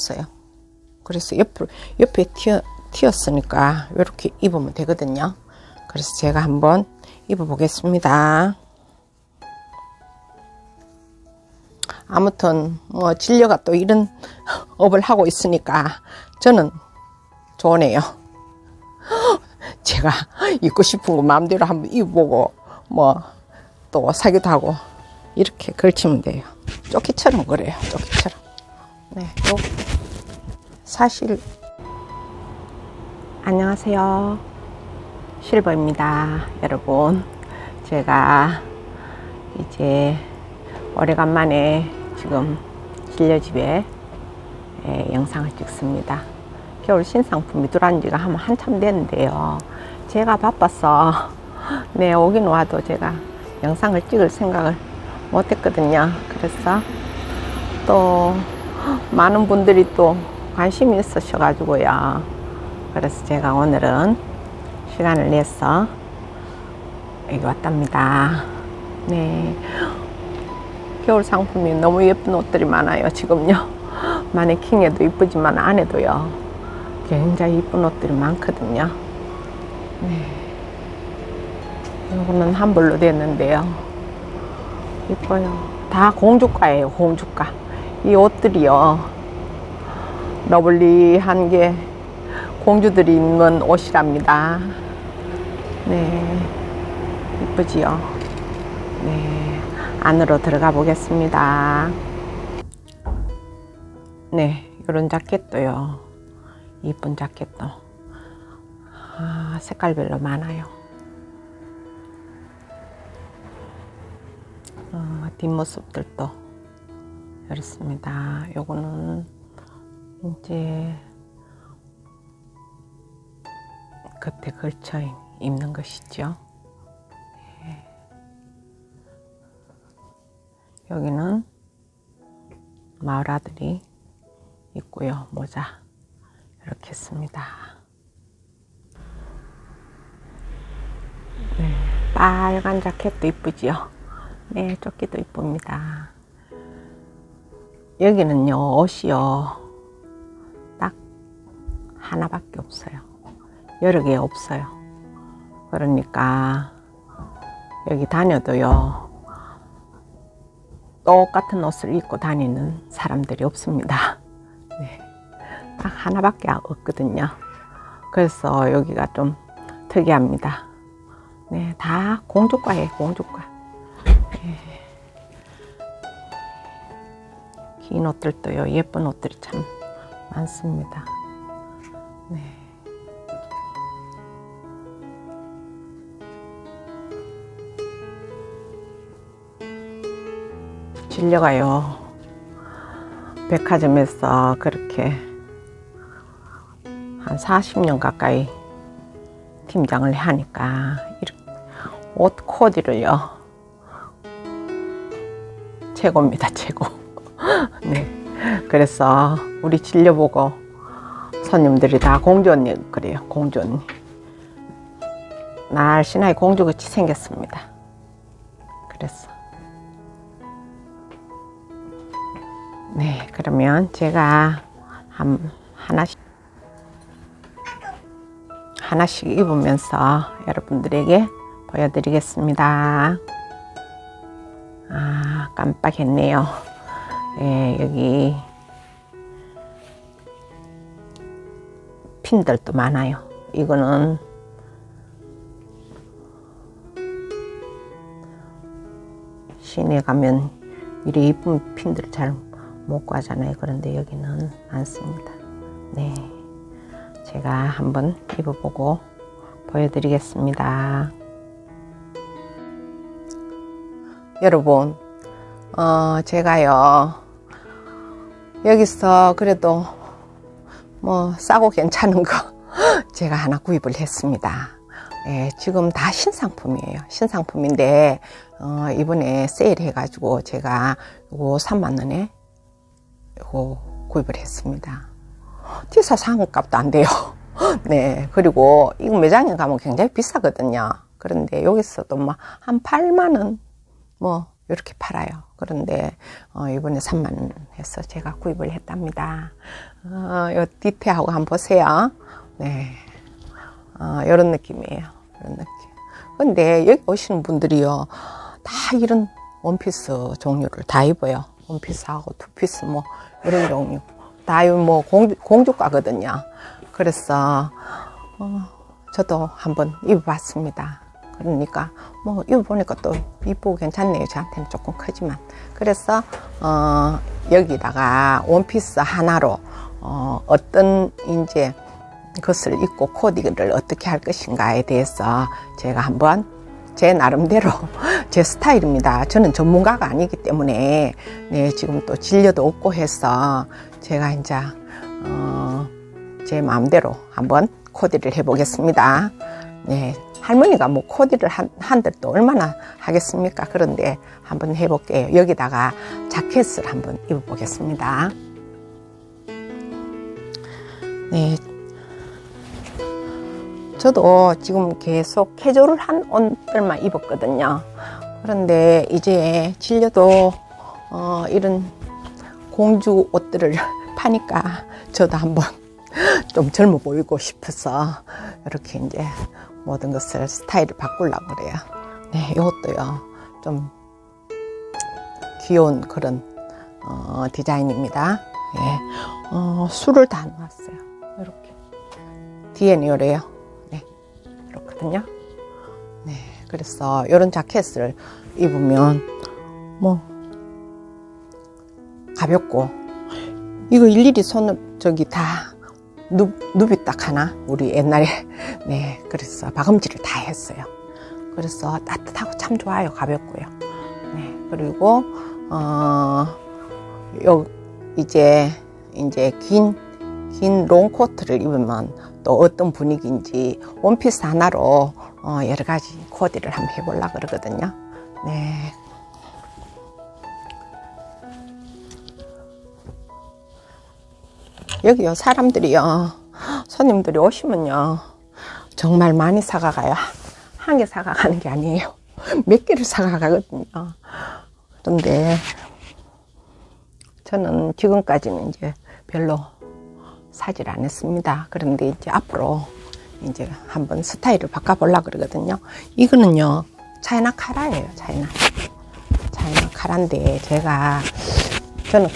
없어요. 그래서 옆으로, 옆에 튀어, 튀었으니까 이렇게 입으면 되거든요. 그래서 제가 한번 입어보겠습니다. 아무튼 뭐 진료가 또 이런 업을 하고 있으니까 저는 좋네요. 제가 입고 싶은 거 마음대로 한번 입어보고 뭐 또 사기도 하고 이렇게 걸치면 돼요. 조끼처럼 그래요. 조끼처럼. 네, 요 사실 안녕하세요. 실버입니다. 여러분. 제가 이제 오래간만에 지금 진료집에 예, 영상을 찍습니다. 겨울 신상품이 들어온 지가 한 한참 됐는데요. 제가 바빠서 네, 오긴 와도 제가 영상을 찍을 생각을 못 했거든요. 그래서 또 많은 분들이 또 관심이 있으셔가지고요. 그래서 제가 오늘은 시간을 내서 여기 왔답니다. 네. 겨울 상품이 너무 예쁜 옷들이 많아요. 지금요. 마네킹에도 이쁘지만 안에도요. 굉장히 이쁜 옷들이 많거든요. 네. 이거는 한 벌로 됐는데요. 이뻐요. 다 공주가예요. 공주가. 이 옷들이요. 러블리한 게 공주들이 입는 옷이랍니다. 네. 이쁘지요. 네. 안으로 들어가 보겠습니다. 네. 이런 자켓도요. 이쁜 자켓도. 아, 색깔별로 많아요. 어, 뒷모습들도 이렇습니다. 요거는 이제 겉에 걸쳐 입는 것이죠. 네. 여기는 마을 아들이 있고요. 모자 이렇게 씁니다. 네, 빨간 자켓도 이쁘지요. 네, 조끼도 이쁩니다. 여기는요, 옷이요. 딱 하나밖에 없어요. 여러 개 없어요. 그러니까 여기 다녀도요. 똑같은 옷을 입고 다니는 사람들이 없습니다. 네. 딱 하나밖에 없거든요. 그래서 여기가 좀 특이합니다. 네, 다 공주과예요, 공주과. 긴 옷들도요, 예쁜 옷들이 참 많습니다. 네. 진료가요, 백화점에서 그렇게 한 40년 가까이 팀장을 하니까 옷 코디를요. 최고입니다 최고. 네. 그래서 우리 진료 보고 손님들이 다 공주 언니 그래요 공주 언니 날씬하게 공주같이 생겼습니다 그래서 네 그러면 제가 한 하나씩 하나씩 입으면서 여러분들에게 보여드리겠습니다. 아, 깜빡했네요. 예, 여기 핀들도 많아요. 이거는 시내 가면 이리 이쁜 핀들 잘 못 구하잖아요. 그런데 여기는 많습니다. 네. 제가 한번 입어보고 보여드리겠습니다. 여러분, 어, 제가요, 여기서 그래도 뭐 싸고 괜찮은 거 제가 하나 구입을 했습니다. 예, 지금 다 신상품이에요. 신상품인데, 어, 이번에 세일 해가지고 제가 요거 3만 원에 요거 구입을 했습니다. 티사 상값도 안 돼요. 네. 그리고 이거 매장에 가면 굉장히 비싸거든요. 그런데 여기서도 막 한 8만 원 뭐 이렇게 팔아요. 그런데 어, 이번에 3만 원 해서 제가 구입을 했답니다. 어, 요 디테하고 한번 보세요. 네, 어, 이런 느낌이에요. 이런 느낌. 근데 여기 오시는 분들이요, 다 이런 원피스 종류를 다 입어요. 원피스하고 투피스 뭐 이런 종류 다 뭐 공주가거든요. 그래서 어, 저도 한번 입어봤습니다. 그러니까 뭐 입어보니까 또 이쁘고 괜찮네요. 저한테는 조금 크지만 그래서 어, 여기다가 원피스 하나로 어, 어떤 이제 것을 입고 코디를 어떻게 할 것인가에 대해서 제가 한번 제 나름대로 제 스타일입니다. 저는 전문가가 아니기 때문에 네, 지금 또 진료도 없고 해서 제가 이제 어, 제 마음대로 한번 코디를 해보겠습니다. 네, 할머니가 뭐 코디를 한, 한들 또 얼마나 하겠습니까? 그런데 한번 해볼게요. 여기다가 자켓을 한번 입어보겠습니다. 네. 저도 지금 계속 캐주얼 한 옷들만 입었거든요. 그런데 이제 진료도 어, 이런 공주 옷들을 파니까 저도 한번 좀 젊어 보이고 싶어서 이렇게 이제 모든 것을 스타일을 바꾸려고 그래요. 네, 이것도요. 좀 귀여운 그런 어, 디자인입니다. 예. 어, 술을 다 놨어요. 이렇게. 뒤에는 요래요. 네. 이렇거든요. 네. 그래서 이런 자켓을 입으면 뭐 가볍고 이거 일일이 손을 저기 다 눕, 눕이 딱 하나 우리 옛날에 네 그래서 박음질을 다 했어요. 그래서 따뜻하고 참 좋아요 가볍고요. 네 그리고 어 요 이제 이제 긴 긴 롱코트를 입으면 또 어떤 분위기인지 원피스 하나로 어 여러 가지 코디를 한번 해보려 그러거든요. 네. 여기요 사람들이요. 손님들이 오시면요 정말 많이 사가가요. 한 개 사가가는 게 아니에요. 몇 개를 사가가거든요. 그런데 저는 지금까지는 이제 별로 사질 않았습니다. 그런데 이제 앞으로 이제 한번 스타일을 바꿔보려 그러거든요. 이거는요 차이나 카라예요 차이나. 차이나 카라인데 제가 저는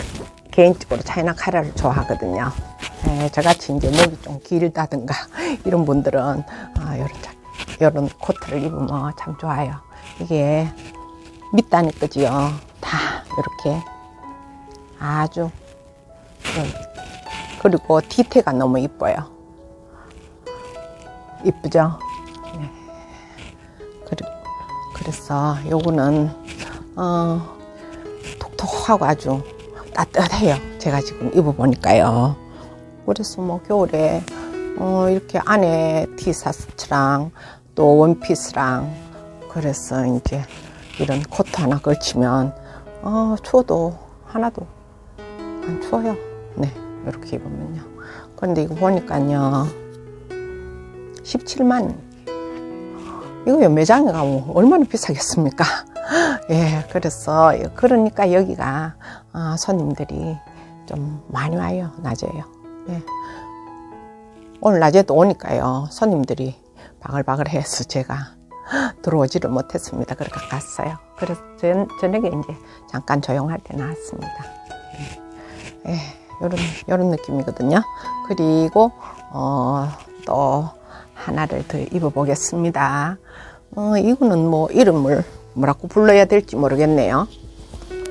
개인적으로 차이나 카라를 좋아하거든요. 예, 저같이 이제 목이 좀 길다든가 이런 분들은 아, 이런 이런 코트를 입으면 참 좋아요. 이게 밑단이 끄지요. 다 이렇게 아주 그리고 디테가 너무 이뻐요. 이쁘죠? 네. 그래서 요거는 어, 톡톡하고 아주 따뜻해요. 제가 지금 입어보니까요. 그래서 뭐 겨울에 어 이렇게 안에 티셔츠랑 또 원피스랑 그래서 이제 이런 코트 하나 걸치면 어 추워도 하나도 안 추워요. 네 이렇게 입으면요. 그런데 이거 보니까요 17만 이거 매장에 가면 얼마나 비싸겠습니까? 예, 그래서 그러니까 여기가 어, 손님들이 좀 많이 와요. 낮에요. 예. 오늘 낮에도 오니까요. 손님들이 바글바글해서 제가 들어오지를 못했습니다. 그렇게 갔어요. 그래서 전, 저녁에 이제 잠깐 조용할 때 나왔습니다. 예, 예 요런, 요런 느낌이거든요. 그리고, 어, 또 하나를 더 입어보겠습니다. 어, 이거는 뭐 이름을 뭐라고 불러야 될지 모르겠네요.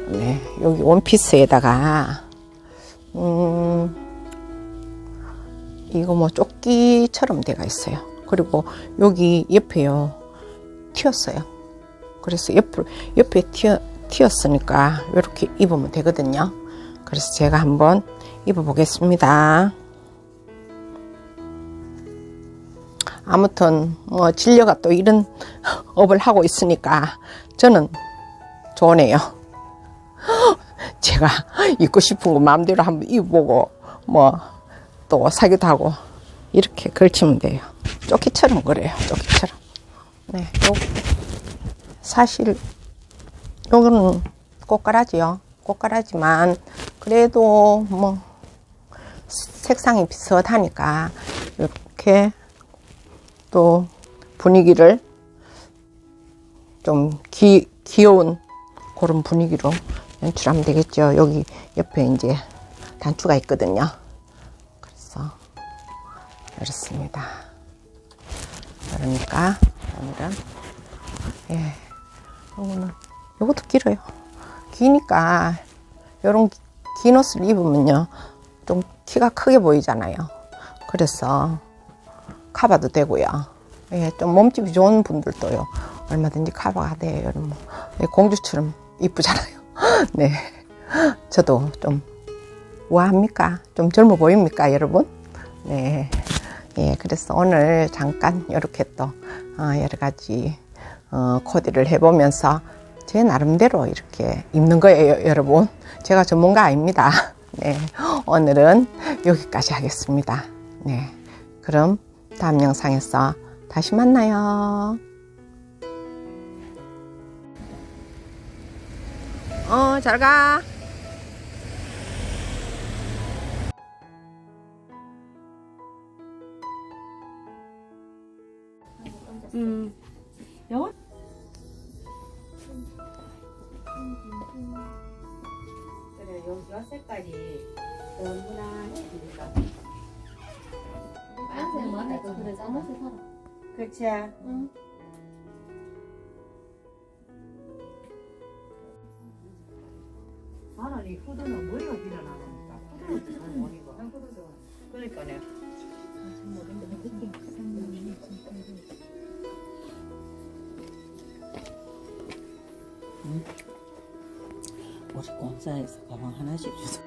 네, 여기 원피스에다가 음, 이거 뭐 조끼처럼 돼가 있어요. 그리고 여기 옆에요 튀었어요. 그래서 옆 옆에 튀어 튀었으니까 이렇게 입으면 되거든요. 그래서 제가 한번 입어보겠습니다. 아무튼 뭐 진료가 또 이런 업을 하고 있으니까 저는 좋네요. 제가 입고 싶은 거 마음대로 한번 입어보고 뭐 또 사기도 하고 이렇게 걸치면 돼요. 조끼처럼 그래요. 조끼처럼. 네, 요 사실 요거는 꽃가라지요. 꽃가라지만 그래도 뭐 색상이 비슷하니까 이렇게 또 분위기를 좀 기, 귀여운 그런 분위기로 연출하면 되겠죠. 여기 옆에 이제 단추가 있거든요. 그래서 이렇습니다. 그러니까 오늘은 예, 요거는 요것도 길어요. 기니까 요런 긴 옷을 입으면요 좀 키가 크게 보이잖아요. 그래서 커버도 되고요. 예, 좀 몸집이 좋은 분들도요 얼마든지 커버가 돼요. 이런 뭐 예, 공주처럼 이쁘잖아요. 네, 저도 좀 우아합니까? 좀 젊어 보입니까, 여러분? 네. 예, 그래서 오늘 잠깐 이렇게 또 어, 여러 가지 어, 코디를 해보면서 제 나름대로 이렇게 입는 거예요, 여러분. 제가 전문가 아닙니다. 네, 오늘은 여기까지 하겠습니다. 네, 그럼 다음 영상에서 다시 만나요. 어, 잘 가. 음. 그래, 요, 요 색깔이 너무나 해지니까. 빨간색 또 그래 짠맛을 살아. 그치? 응. 나는 이 후드는 머리가 길어나가니까 후드는 잘못 입어. 그러니까 20권짜리 사과만 하나씩 주세요.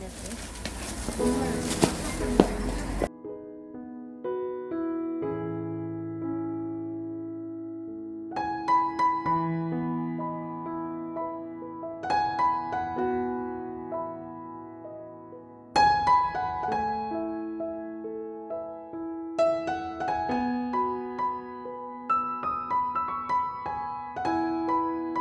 음. Thank you.